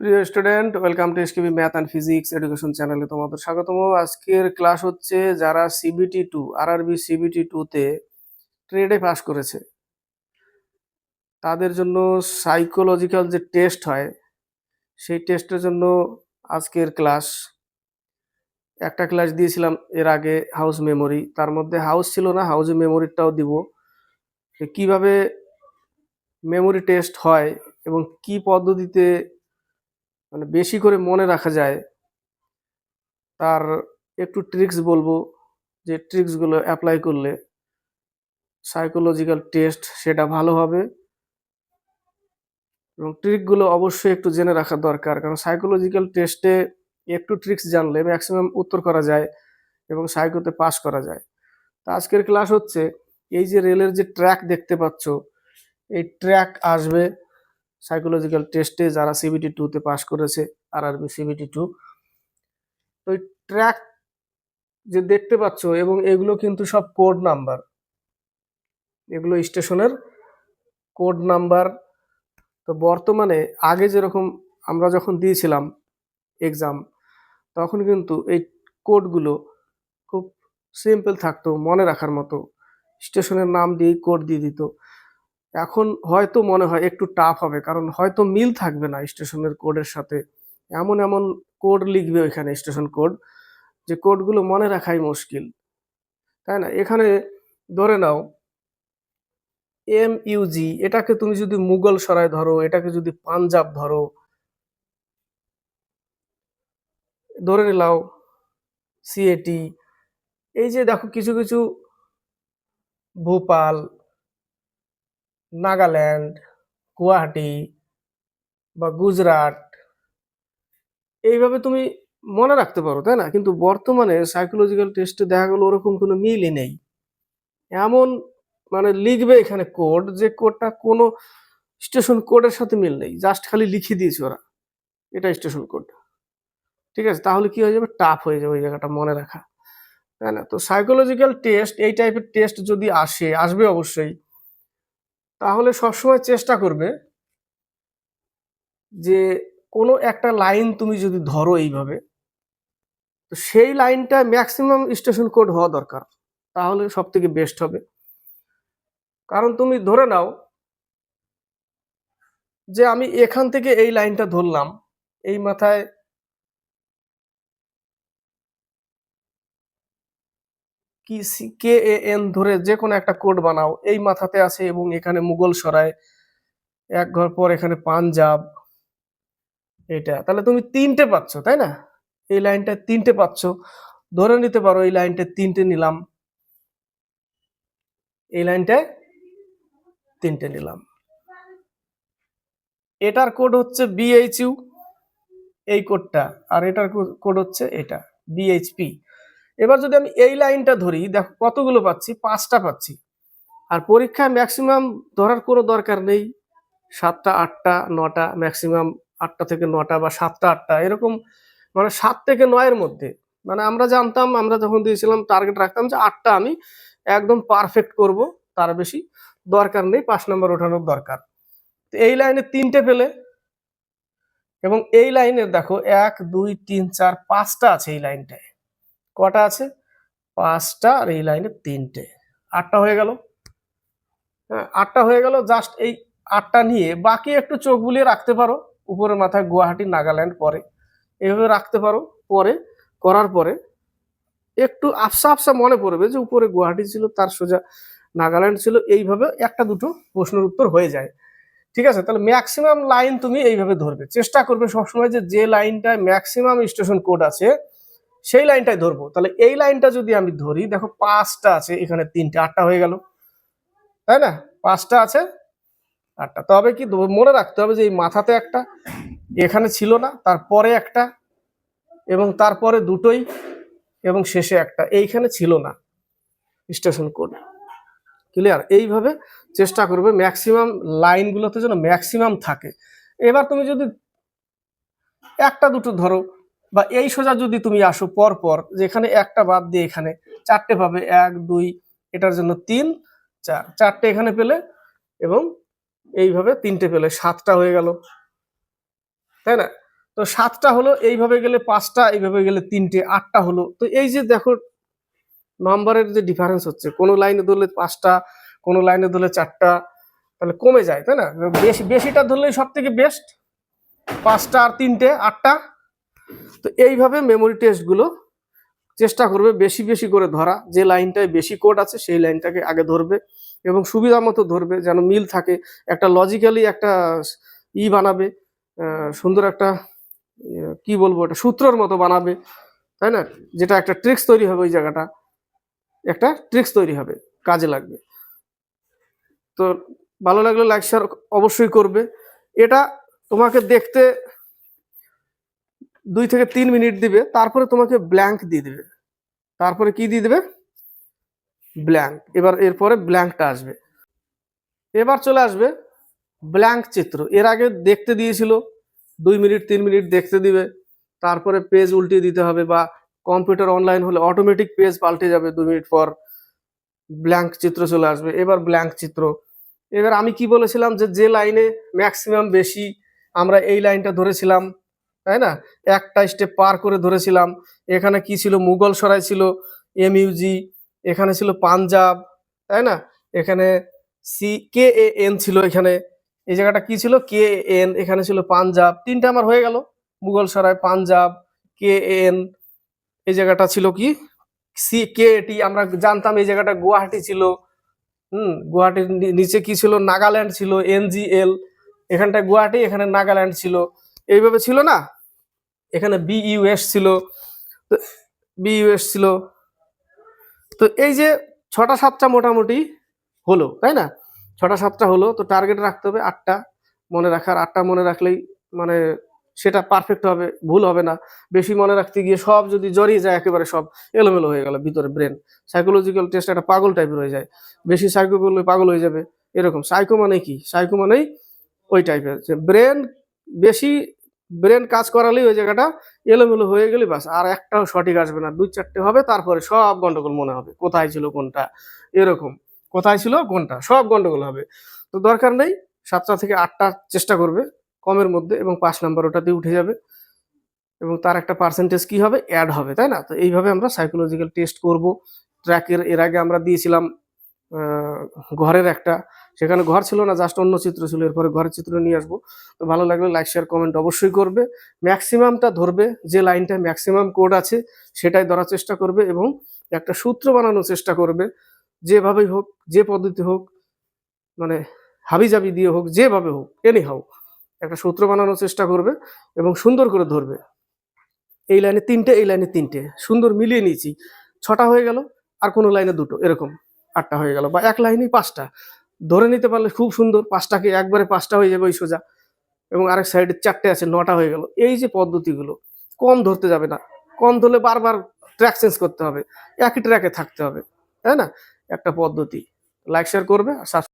প্রিয় student, welcome to SKB math and physics education চ্যানেলে তোমাদের স্বাগতম। আজকের ক্লাস হচ্ছে যারা সিবিটি টু আরআরবি সিবিটি টুতে ট্রেডে পাস করেছে, তাদের জন্য সাইকোলজিক্যাল যে টেস্ট হয়, সেই টেস্টের জন্য আজকের ক্লাস একটা ক্লাস দিয়েছিলাম এর আগে হাউস মেমোরি তার মধ্যে হাউস ছিল না হাউস মেমোরিটাও দিব। কীভাবে মেমোরি টেস্ট হয় এবং কি পদ্ধতিতে মানে বেশি করে মনে রাখা যায়। তার একটু ট্রিক্স বলব, যে ট্রিক্সগুলো অ্যাপ্লাই করলে সাইকোলজিক্যাল টেস্ট সেটা ভালো হবে। এবং ট্রিকগুলো অবশ্যই একটু জেনে রাখা দরকার, কারণ সাইকোলজিক্যাল টেস্টে একটু ট্রিক্স জানলে ম্যাক্সিমাম উত্তর করা যায় এবং সাইকোতে পাস করা যায়। তো আজকের ক্লাস হচ্ছে, এই যে রেলের যে ট্র্যাক দেখতে পাচ্ছ, এই ট্র্যাক আসবে সাইকোলজিক্যাল টেস্টে যারা সিবিটি টুতে পাস করেছে আর আরবি সিবিটি টু তো ট্র্যাক যে দেখতে পাচ্ছ, এবং এগুলো কিন্তু সব কোড নাম্বার এগুলো স্টেশনের কোড নাম্বার তো বর্তমানে আগে যেরকম আমরা যখন দিয়েছিলাম এক্সাম তখন কিন্তু এই কোডগুলো খুব সিম্পল থাকতো, মনে রাখার মতো। স্টেশনের নাম দিয়েই কোড দিয়ে দিত। এখন হয়তো মনে হয় একটু টাফ হবে, কারণ হয়তো মিল থাকবে না স্টেশনের কোডের সাথে। এমন এমন কোড লিখবে ওইখানে স্টেশন কোড যে কোডগুলো মনে রাখাই মুশকিল। তাই না? এখানে ধরে নাও এম ইউজি এটাকে তুমি যদি মুঘল সরাই ধরো, এটাকে যদি পাঞ্জাব ধরো, ধরে নিলাও সিএটি এই যে দেখো কিছু কিছু, ভোপাল নাগাল্যান্ড, গুয়াহাটি বা গুজরাট, এইভাবে তুমি মনে রাখতে পারো, তাই না? কিন্তু বর্তমানে সাইকোলজিক্যাল টেস্টে দেখা গেলো ওরকম কোনো মিলই নেই। এমন মানে লিখবে এখানে কোড যে কোডটা কোনো স্টেশন কোডের সাথে মিল নেই জাস্ট খালি লিখে দিয়েছে ওরা। এটা স্টেশন কোড ঠিক আছে? তাহলে কি হয়ে যাবে? টাফ হয়ে যাবে ওই জায়গাটা মনে রাখা। তাই না? তো সাইকোলজিক্যাল টেস্ট এই টাইপের টেস্ট যদি আসে, আসবে অবশ্যই। তাহলে সবসময় চেষ্টা করবে যে কোনো একটা লাইন তুমি যদি ধরো এইভাবে, তো সেই লাইনটা ম্যাক্সিমাম স্টেশন কোড হওয়া দরকার। তাহলে সব থেকে বেস্ট হবে। কারণ তুমি ধরে নাও যে আমি এখান থেকে এই লাইনটা ধরলাম, এই মাথায় কি কে এ এন ধরে যে কোনো একটা কোড বানাও। এই মাথাতে আছে এবং এখানে মুঘল সরায়, এক ঘর পর এখানে পাঞ্জাব, এটা। তাহলে তুমি তিনটে পাচ্ছ, তাই না? এই লাইনটা তিনটে পাচ্ছ। ধরে নিতে পারো এই লাইনটা তিনটে নিলাম। এই লাইনটায় তিনটে নিলাম। এটার কোড হচ্ছে বিএইচইউ এই কোডটা। আর এটার কোড হচ্ছে এটা বিএইচপি এবার যদি আমি এই লাইনটা ধরি, দেখো কতগুলো পাচ্ছি? পাঁচটা পাচ্ছি। আর পরীক্ষায় ম্যাক্সিমাম ধরার কোনো দরকার নেই। সাতটা, আটটা, নটা ম্যাক্সিমাম আটটা থেকে নটা বা সাতটা, আটটা, এরকম মানে সাত থেকে নয়ের মধ্যে। মানে আমরা জানতাম, আমরা যখন দিয়েছিলাম টার্গেট রাখতাম যে আটটা আমি একদম পারফেক্ট করব, তার বেশি দরকার নেই, পাঁচ নম্বর ওঠানোর দরকার। তো এই লাইনে তিনটে পেলে। এবং এই লাইনের দেখো, এক, দুই, তিন, চার, পাঁচটা আছে এই লাইনটায়। কটা আছে? পাঁচটা আর এই লাইনে তিনটে। আটটা হয়ে গেল। হ্যাঁ আটটা হয়ে গেল। জাস্ট এই আটটা নিয়ে বাকি একটু চোখ বুলিয়ে রাখতে পারো। উপরের মাথায় গুয়াহাটি, নাগাল্যান্ড পরে। এইভাবে রাখতে পারো। পরে, করার পরে একটু আফসা আফসা মনে পড়বে যে উপরে গুয়াহাটি ছিল, তার সোজা নাগাল্যান্ড ছিল। এইভাবে একটা দুটো প্রশ্নের উত্তর হয়ে যায়। ঠিক আছে? তাহলে ম্যাক্সিমাম লাইন তুমি এইভাবে ধরবে। চেষ্টা করবে সবসময় যে যে লাইনটায় ম্যাক্সিমাম স্টেশন কোড আছে সেই লাইনটাই ধরবো। তাহলে এই লাইনটা যদি আমি ধরি, দেখো পাঁচটা আছে, এখানে তিনটে, আটটা হয়ে গেল। তাই না? পাঁচটা আছে, আটটা। তবে কি মনে রাখতে হবে যে এই মাথাতে একটা, এখানে ছিল না, তারপরে একটা, এবং তারপরে দুটোই, এবং শেষে একটা। এইখানে ছিল না। Station code. ক্লিয়ার? এইভাবে চেষ্টা করবে ম্যাক্সিমাম লাইনগুলোতে যেন ম্যাক্সিমাম থাকে। এবার তুমি যদি একটা দুটো ধরো বা এই সোজা যদি তুমি আসো পর পর যেখানে একটা বাদ দিয়ে এখানে চারটে পাবে, এক, দুই, এটার জন্য তিন, চার। চারটে এখানে পেলে এবং এইভাবে তিনটে পেলে, সাতটা হয়ে গেল। তাই না? তো সাতটা হলো, এইভাবে গেলে পাঁচটা, এইভাবে গেলে তিনটে, আটটা হলো। তো এই যে দেখো, নাম্বারের যে ডিফারেন্স হচ্ছে, কোনো লাইনে ধরলে পাঁচটা, কোনো লাইনে ধরলে চারটা, তাহলে কমে যায়, তাই না? বেশি, বেশিটা ধরলেই সব থেকে বেস্ট পাঁচটা আর তিনটে, আটটা তো এইভাবে মেমোরি টেস্টগুলো চেষ্টা করবে বেশি বেশি করে ধরা। যে লাইনটায় বেশি কোড আছে সেই লাইনটাকে আগে ধরবে এবং সুবিধা মতো ধরবে যেন মিল থাকে। একটা লজিক্যালি একটা ই বানাবে সুন্দর একটা ইয়ে, কি বলব একটা সূত্রর মতো বানাবে তাই না? যেটা একটা ট্রিক্স তৈরি হবে ওই জায়গাটা। একটা ট্রিক্স তৈরি হবে কাজে লাগবে। তো ভালো লাগলে লাইক শেয়ার অবশ্যই করবে। এটা তোমাকে দেখতে দুই থেকে তিন মিনিট দিবে, তারপরে তোমাকে ব্ল্যাঙ্ক দিয়ে দিবে। তারপরে কি দিয়ে দিবে? ব্ল্যাঙ্ক এবার এরপরে ব্ল্যাঙ্কটা আসবে। এবার চলে আসবে ব্ল্যাঙ্ক চিত্র। এর আগে দেখতে দিয়েছিল, দুই মিনিট, তিন মিনিট দেখতে দিবে। তারপরে পেজ উল্টিয়ে দিতে হবে বা কম্পিউটার অনলাইন হলে অটোমেটিক পেজ পাল্টে যাবে দু মিনিট পর। ব্ল্যাঙ্ক চিত্র চলে আসবে। এবার ব্ল্যাঙ্ক চিত্র। এবার আমি কি বলেছিলাম যে যে লাইনে ম্যাক্সিমাম বেশি আমরা এই লাইনটা ধরেছিলাম তাই না? একটা স্টেপ পার করে ধরেছিলাম। এখানে কি ছিল? মুঘল সরাই ছিল এমইউজি এখানে ছিল পাঞ্জাব, তাই না? এখানে সি কে এ এন ছিল এখানে। এই জায়গাটা কি ছিল? কে এন এখানে ছিল পাঞ্জাব। তিনটা আমার হয়ে গেল। মুঘল সরাই, পাঞ্জাব কে এন এই জায়গাটা ছিল কি? সি কে টি আমরা জানতাম এই জায়গাটা গুয়াহাটি ছিল। হুম, গুয়াহাটির নিচে কি ছিল? নাগাল্যান্ড ছিল এনজিএল এখানটা গুয়াহাটি, এখানে নাগাল্যান্ড ছিল। এইভাবে ছিল না? এখানে বিইউএস ছিল, তো বিইউএস ছিল। তো এই যে ছটা সাতটা মোটামুটি হলো, তাই না? ছটা সাতটা হলো, তো টার্গেট রাখতে হবে আটটা মনে রাখার। আটটা মনে রাখলেই মানে সেটা পারফেক্ট হবে, ভুল হবে না। বেশি মনে রাখতে গিয়ে সব যদি জড়িয়ে যায়, একেবারে সব এলোমেলো হয়ে গেল ভিতরে ব্রেন সাইকোলজিক্যাল টেস্ট একটা পাগল টাইপের হয়ে যায়। বেশি সাইকো করলে পাগল হয়ে যাবে, এরকম। সাইকো মানে কি? সাইকো মানেই ওই টাইপের যে ব্রেন বেশি ব্রেন কাজ করালেই ওই জায়গাটা এলোমেলো হয়ে গেলে বাস আর একটাও সঠিক আসবে না। দুই চারটে হবে, তারপরে সব গন্ডগোল মনে হবে। কোথায় ছিল কোনটা? এরকম। কোথায় ছিল কোনটা? সব গন্ডগোল হবে। তো দরকার নেই, সাতটা থেকে আটটা চেষ্টা করবে কমের মধ্যে এবং পাঁচ নাম্বার ওটাতে উঠে যাবে এবং তার একটা পার্সেন্টেজ কি হবে? অ্যাড হবে, তাই না? তো এইভাবে আমরা সাইকোলজিক্যাল টেস্ট করব। ট্র্যাকের এর আগে আমরা দিয়েছিলাম ঘরের একটা। সেখানে ঘর ছিল না জাস্ট অন্য চিত্র ছিল। এরপরে ঘরের চিত্র নিয়ে আসব। তো ভালো লাগলে লাইক শেয়ার কমেন্ট অবশ্যই করবে। ম্যাক্সিমামটা ধরবে, যে লাইনটা ম্যাক্সিমাম কোড আছে, সেটাই ধরার চেষ্টা করবে এবং একটা সূত্র বানানোর চেষ্টা করবে। যেভাবেই হোক, যে পদ্ধতি হোক মানে হাবিজাবি দিয়ে হোক, যেভাবে হোক এনি হাউ একটা সূত্র বানানোর চেষ্টা করবে এবং সুন্দর করে ধরবে। এই লাইনে তিনটে, এই লাইনে তিনটে। সুন্দর মিলিয়ে নিয়েছি। ছটা হয়ে গেল, আর কোনো লাইনে দুটো, এরকম। আটটা হয়ে গেল বা এক লাইনেই পাঁচটা। ধরে নিতে পারলে খুব সুন্দর, পাঁচটাকে একবারে পাঁচটা হয়ে যাবে ওই সোজা। এবং আরেক সাইডে চারটে আছে, নটা হয়ে গেল। এই যে পদ্ধতিগুলো, কম ধরতে যাবে না। কম ধরলে বারবার ট্র্যাক চেঞ্জ করতে হবে। একই ট্র্যাকে থাকতে হবে। তাই না? একটা পদ্ধতি। লাইক শেয়ার করবে আর